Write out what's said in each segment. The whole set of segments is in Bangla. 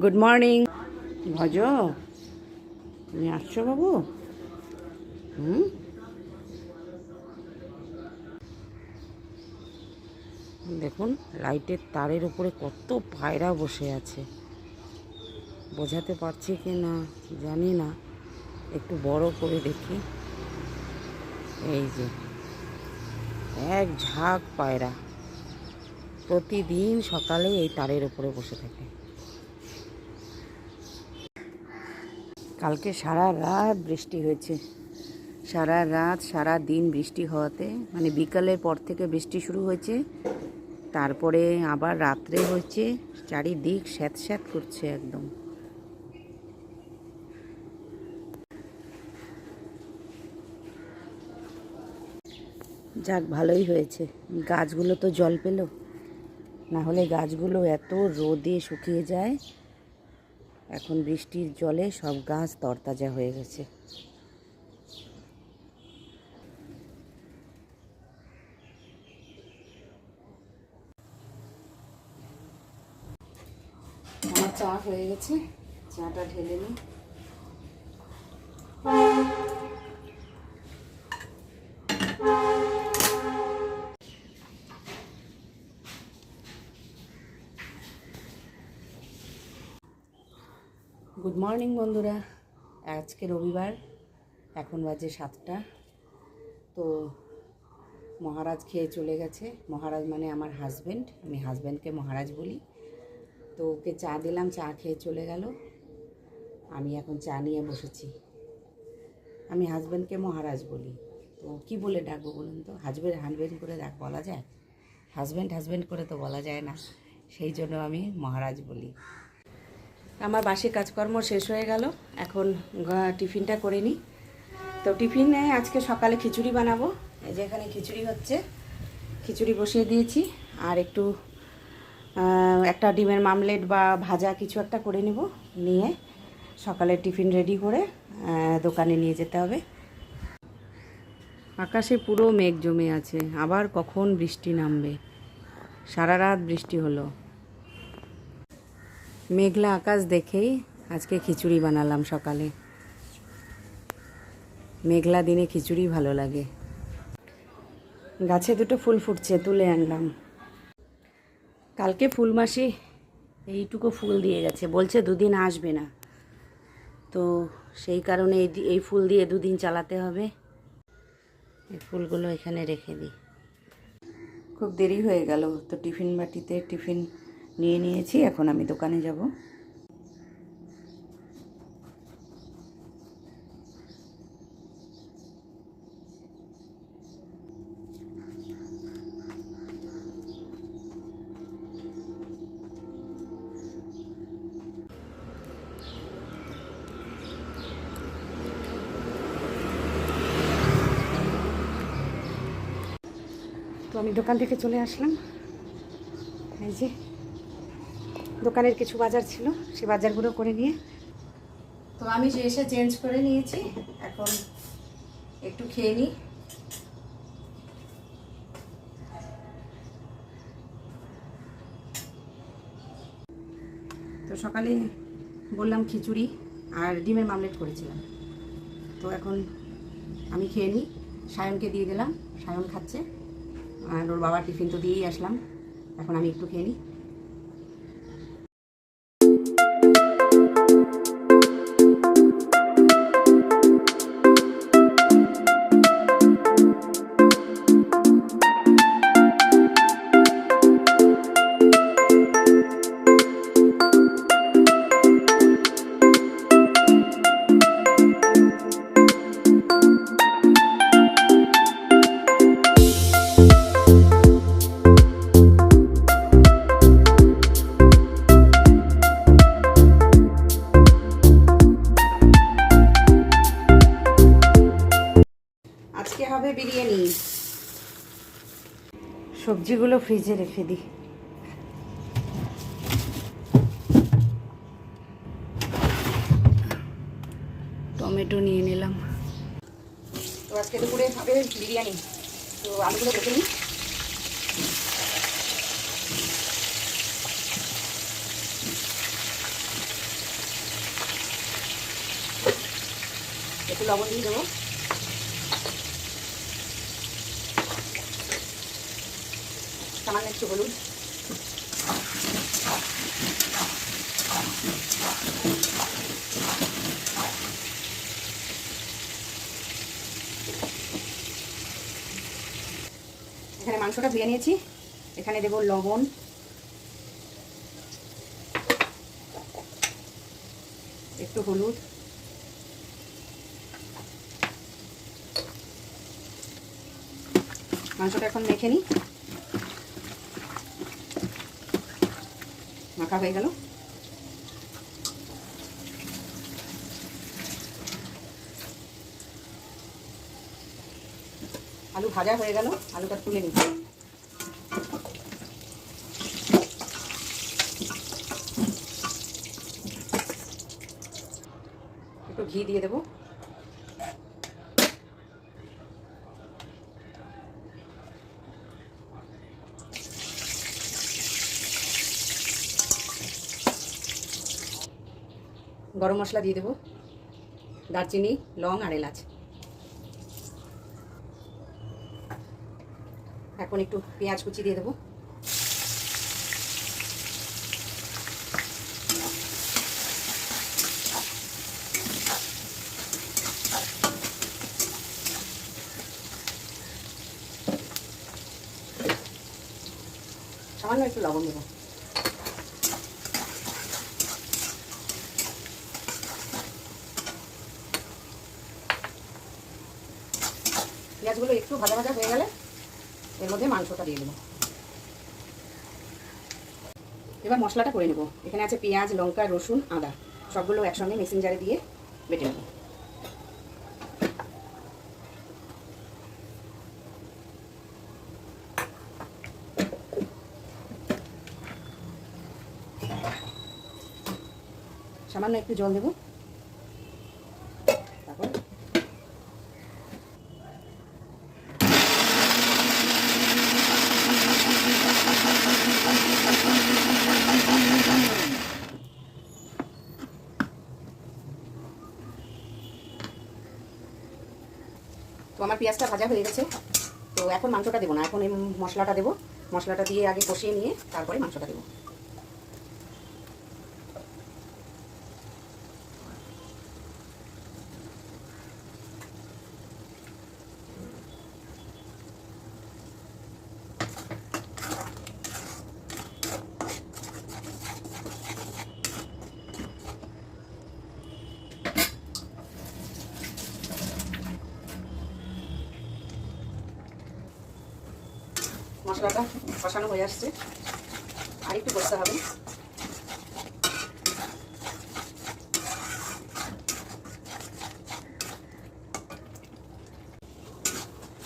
গুড মর্নিং ভজ? তুমি আসছো বাবু? হুম? দেখুন, লাইটের তারের উপরে কত পায়রা বসে আছে। বোঝাতে পারছি কি না, জানি না। একটু বড় করে দেখি। এই যে, এক ঝাঁক পায়রা। প্রতিদিন সকালে এই তারের উপরে বসে থাকে। কালকে সারা রাত বৃষ্টি হয়েছে। সারা রাত, সারা দিন বৃষ্টি হওয়াতে মানে বিকালের পর থেকে বৃষ্টি শুরু হয়েছে। তারপরে আবার রাত্রে হয়েছে, চারিদিক স্যাঁত স্যাঁত করছে একদম। যাক, ভালোই হয়েছে। গাছগুলো তো জল পেল। না হলে গাছগুলো এত রোদে শুকিয়ে যায়। এখন বৃষ্টির জলে সব গাছ তরতাজা হয়ে গেছে। আমার চা হয়ে গেছে, চাটা ঢেলে নিই গুড মর্নিং বন্ধুরা। আজকে রবিবার, এখন বাজে সাতটা। তো মহারাজ খেয়ে চলে গেছে। মহারাজ মানে আমার হাজব্যান্ড আমি হাজব্যান্ডকে মহারাজ বলি। তো ওকে চা দিলাম, চা খেয়ে চলে গেল। আমি এখন চা নিয়ে বসেছি। আমি হাজব্যান্ডকে মহারাজ বলি। তো কি বলে ডাকবো বলুন তো? হাজব্যান্ড হাজব্যান্ড করে ডাক, বলা যায়? হাজব্যান্ড হাজব্যান্ড করে তো বলা যায় না। সেই জন্য আমি মহারাজ বলি। আমার বাসি কাজকর্ম শেষ হয়ে গেল। এখন টিফিনটা করে নিই। তো টিফিনে আজকে সকালে খিচুড়ি বানাবো। এই যে এখানে খিচুড়ি হচ্ছে। খিচুড়ি বসিয়ে দিয়েছি। আর একটু একটা ডিমের মামলেট বা ভাজা কিছু একটা করে নেব। নিয়ে সকালে টিফিন রেডি করে দোকানে নিয়ে যেতে হবে। আকাশে পুরো মেঘ জমে আছে। আবার কখন বৃষ্টি নামবে? সারা রাত বৃষ্টি হলো। মেঘলা আকাশ দেখেই আজকে খিচুড়ি বানালাম সকালে। মেঘলা দিনে খিচুড়ি ভালো লাগে। গাছে দুটো ফুল ফুটছে, তুলে আনলাম। কালকে ফুলমাসি এইটুকু ফুল দিয়ে গেছে। বলছে দুদিন আসবে না। তো সেই কারণে এই এই ফুল দিয়ে দুদিন চালাতে হবে। এই ফুলগুলো এখানে রেখে দিই। খুব দেরি হয়ে গেল। তো টিফিন বাটিতে টিফিন নিয়ে নিয়েছি এখন আমি দোকানে যাব। তো আমি দোকান থেকে চলে আসলাম এই যে দোকানের কিছু বাজার ছিল, সে বাজারগুলো করে নিয়ে। তো আমি যে এসে চেঞ্জ করে নিয়েছি, এখন একটু খেয়ে নিই। তো সকালে বললাম খিচুড়ি আর ডিমের মামলেট করেছিলাম। তো এখন আমি খেয়ে নিই। সায়নকে দিয়ে দিলাম, সায়ন খাচ্ছে। আর ওর বাবা টিফিন তো দিয়েই আসলাম। এখন আমি একটু খেয়ে নিই। নি সবজিগুলো ফ্রিজে রেখে দিই। টমেটো নিয়ে নিলাম। তো আজকে দুপুরে হবে বিরিয়ানি। তো আলুগুলো রেখে নিই। একটু লবণ দিয়ে দেবো। সামান্য একটু হলুদ। এখানে মাংসটা ধুয়ে নিয়েছি। এখানে দেবো লবণ। একটু হলুদ। মাংসটা এখন মেখে নিই। মাখা হয়ে গেল। আলু ভাজা হয়ে গেল আলুটা তুলে নিচ্ছি। একটু ঘি দিয়ে দেবো। গরম মশলা দিয়ে দেবো। দারচিনি, লং আর এলাচ। এখন একটু পেঁয়াজ কুচি দিয়ে দেবো। সামান্য একটু লবণ দেবো। পেঁয়াজগুলো একটু ভাজা ভাজা হয়ে গেলে এর মধ্যে মাংসটা দিয়ে দেবো। এবার মশলাটা করে নেব। এখানে আছে পেঁয়াজ, লঙ্কা, রসুন, আদা। সবগুলো একসঙ্গে মিক্সিং জারে দিয়ে বেটে নেব। সামান্য একটু জল দেবো তারপর তো আমার পেঁয়াজটা ভাজা হয়ে গেছে। তো এখন মাংসটা দেবো না, এখন এই মশলাটা দেবো। মশলাটা দিয়ে আগে কষিয়ে নিয়ে তারপরে মাংসটা দেবো মশলাটা কষানো হয়ে আসছে। আর একটু কষতে হবে।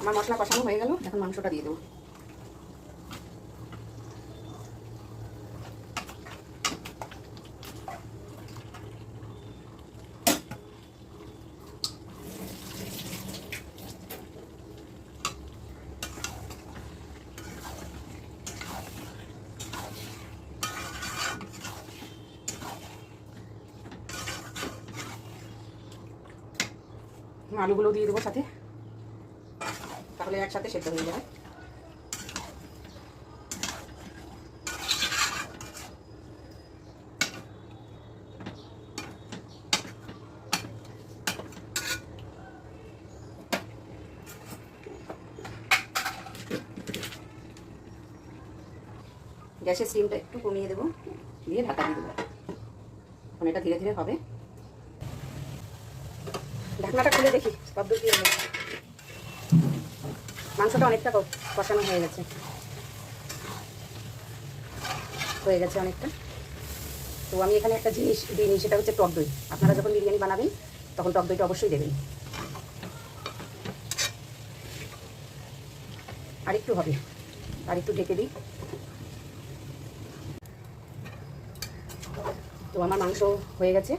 আমার মশলা কষানো হয়ে গেল, এখন মাংসটা দিয়ে দেবো। আলুগুলো দিয়ে দেবো সাথে। তাহলে একসাথে সেদ্ধ হয়ে যাবে। গ্যাসের স্টিমটা একটু কমিয়ে দেবো। দিয়ে ঢাকা দিয়ে দেবো। এখন এটা ধীরে ধীরে হবে। ঢাকনাটা খুলে দেখি কত দূর দিয়ে। মাংসটা অনেকটা কষানো হয়ে গেছে। হয়ে গেছে অনেকটা। তো আমি এখানে একটা জিনিস দিইনি, সেটা হচ্ছে টক দই। আপনারা যখন বিরিয়ানি বানাবেন, তখন টক দইটা অবশ্যই দেবেন। আর একটু হবে। আর একটু ঢেকে দিই। তো আমার মাংস হয়ে গেছে।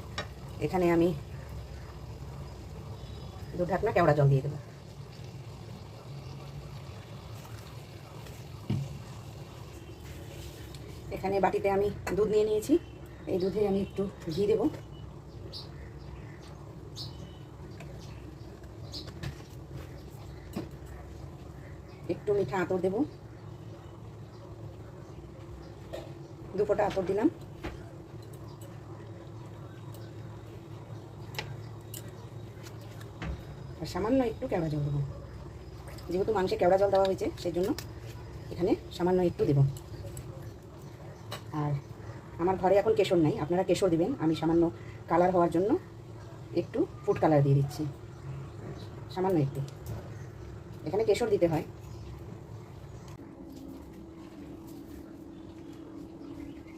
এখানে আমি দু ঢাকনা কেওড়া জল দিয়ে দেবো। এখানে বাটিতে আমি দুধ নিয়ে নিয়েছি। এই দুধে আমি একটু ঘি দেব। একটু মিঠা আতর দেব। দুপোটা আতর দিলাম। আর সামান্য একটু কেওড়া জল দেবো। যেহেতু মাংসে কেওড়া জল দেওয়া হয়েছে, সেই জন্য এখানে সামান্য একটু দেব। আর আমার ঘরে এখন কেশর নাই, আপনারা কেশর দিবেন। আমি সামান্য কালার হওয়ার জন্য একটু ফুড কালার দিয়ে দিচ্ছি। সামান্য একটু। এখানে কেশর দিতে হয়।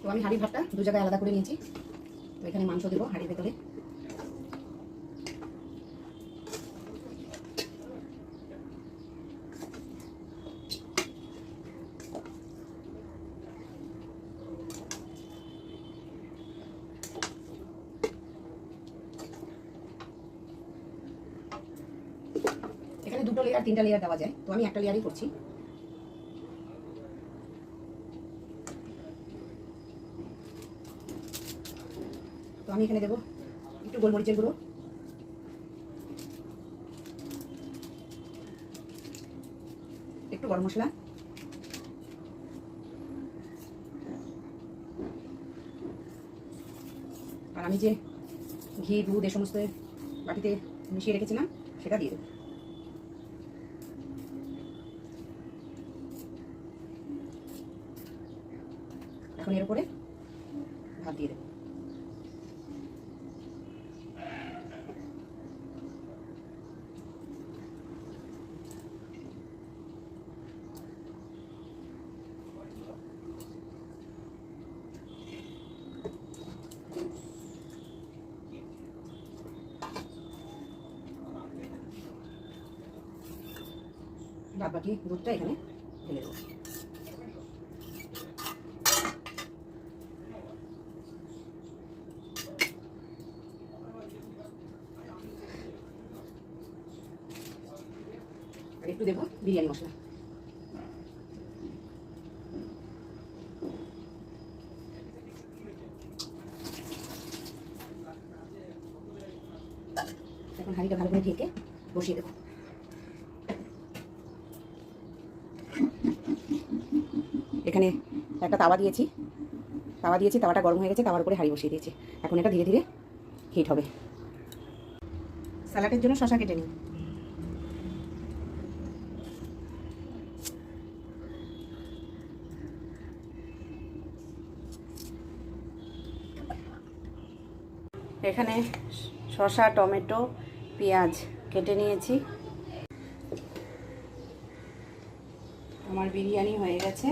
তো আমি হাঁড়ি ভাতটা দু জায়গায় আলাদা করে নিয়েছি। তো এখানে মাংস দেবো হাঁড়িতে করে এখানে দুটো লেয়ার তিনটা লেয়ার দেওয়া যায়। তো আমি একটা লেয়ারই করছি। তো আমি এখানে দেবো একটু গোলমরিচের গুঁড়ো। একটু গরম মশলা। আর আমি যে ঘি, দুধ এ সমস্ত বাটিতে মিশিয়ে রেখেছিলাম, সেটা দিয়ে দেবো। এখন এর উপরে ভাত দিয়ে দেবো। বাদ বাকি দুধটা এখানে ঢেলে দেবো আর একটু দেবো বিরিয়ানি মশলা। এখন হাঁড়িটা ভালো করে ঢেকে বসিয়ে দেবো। এখানে একটা তাওয়া দিয়েছি। তাওয়া দিয়েছি, তাওয়াটা গরম হয়ে গেছে, তাওয়ার উপরে হাঁড়ি বসিয়ে দিয়েছি। এখন এটা ধীরে ধীরে হিট হবে। স্যালাডের জন্য শশা কেটে নিই এখানে শসা টমেটো পেঁয়াজ কেটে নিয়েছি। আমার বিরিয়ানি হয়ে গেছে।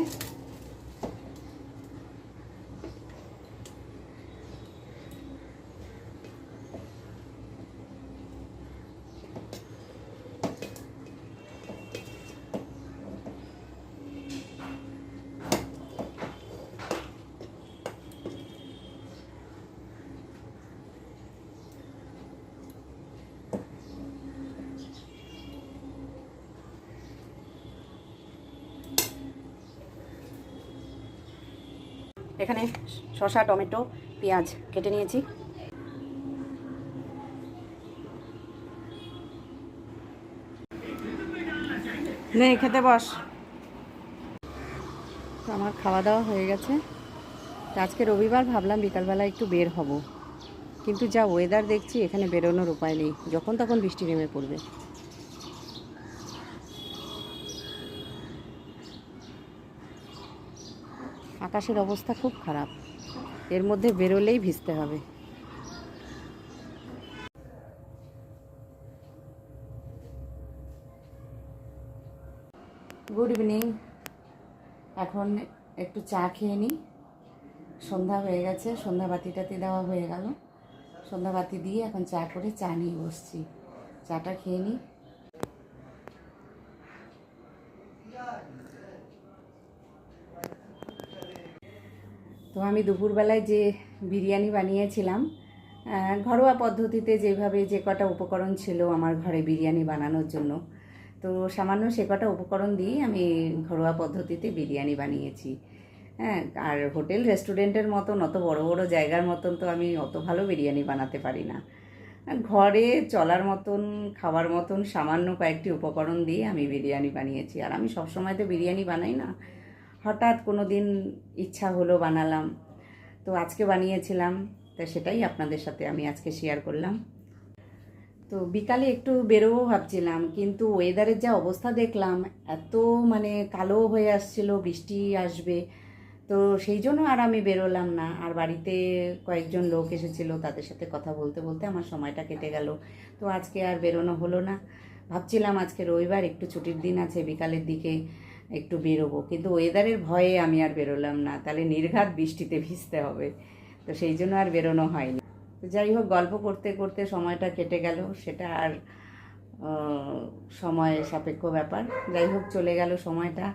এখানে শসা, টমেটো, পেঁয়াজ কেটে নিয়েছি। নে, খেতে বস। আমার খাওয়া দাওয়া হয়ে গেছে। আজকে রবিবার ভাবলাম বিকালবেলা একটু বের হব। কিন্তু যা ওয়েদার দেখছি, এখানে বেরোনোর উপায় নেই। যখন তখন বৃষ্টি নেমে পড়বে। আকাশের অবস্থা খুব খারাপ। এর মধ্যে বেরোলেই ভিজতে হবে। Good evening. এখন একটু চা খেয়ে নিই। সন্ধ্যা হয়ে গেছে, সন্ধ্যা বাতিটাতে দেওয়া হয়ে গেল। সন্ধ্যা বাতি দিয়ে এখন চা করে চা নিয়ে বসছি। চাটা খেয়ে নিই। তো আমি দুপুরবেলায় যে বিরিয়ানি বানিয়েছিলাম ঘরোয়া পদ্ধতিতে যেভাবে যে কটা উপকরণ ছিল আমার ঘরে বিরিয়ানি বানানোর জন্য, তো সামান্য সে কটা উপকরণ দিয়েই আমি ঘরোয়া পদ্ধতিতে বিরিয়ানি বানিয়েছি। হ্যাঁ আর হোটেল রেস্টুরেন্টের মতন, অত বড় বড় জায়গার মতন তো আমি অত ভালো বিরিয়ানি বানাতে পারি না। ঘরে চলার মতন, খাওয়ার মতন সামান্য কয়েকটি উপকরণ দিয়ে আমি বিরিয়ানি বানিয়েছি। আর আমি সবসময় তো বিরিয়ানি বানাই না। হঠাৎ কোনো দিন ইচ্ছা হলো বানালাম। তো আজকে বানিয়েছিলাম, তা সেটাই আপনাদের সাথে আমি আজকে শেয়ার করলাম। তো বিকালে একটু বেরোবো ভাবছিলাম, কিন্তু ওয়েদারের যা অবস্থা দেখলাম, এত মানে কালো হয়ে আসছিল, বৃষ্টি আসবে। তো সেই জন্য আর আমি বেরোলাম না। আর বাড়িতে কয়েকজন লোক এসেছিল, তাদের সাথে কথা বলতে বলতে আমার সময়টা কেটে গেল। তো আজকে আর বেরোনো হলো না। ভাবছিলাম আজকে রবিবার, একটু ছুটির দিন আছে বিকালের দিকে। একটু বেরোবো। কিন্তু ওয়েদারের ভয়ে আমি আর বেরোলাম না। তাহলে নির্ঘাত বৃষ্টিতে ভিজতে হবে। তো সেই জন্য আর বেরোনো হয়নি। তো যাই হোক, গল্প করতে করতে সময়টা কেটে গেল। সেটা আর সময় সাপেক্ষ ব্যাপার। যাই হোক, চলে গেল সময়টা।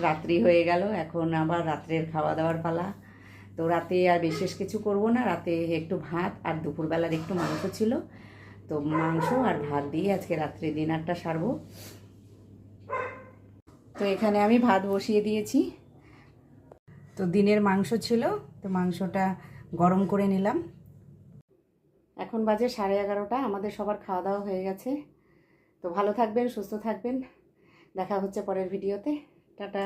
রাত্রি হয়ে গেল। এখন আবার রাত্রের খাওয়া দাওয়ার পালা। তো রাতে আর বিশেষ কিছু করব না। রাতে একটু ভাত আর দুপুরবেলার একটু মাংস ছিল। তো মাংস আর ভাত দিয়ে আজকে রাত্রে ডিনারটা সারবো। তো এখানে আমি ভাত বসিয়ে দিয়েছি। তো দিনের মাংস ছিল, তো মাংসটা গরম করে নিলাম। এখন বাজে সাড়ে এগারোটা, আমাদের সবার খাওয়া দাওয়া হয়ে গেছে। তো ভালো থাকবেন, সুস্থ থাকবেন। দেখা হচ্ছে পরের ভিডিওতে। টাটা।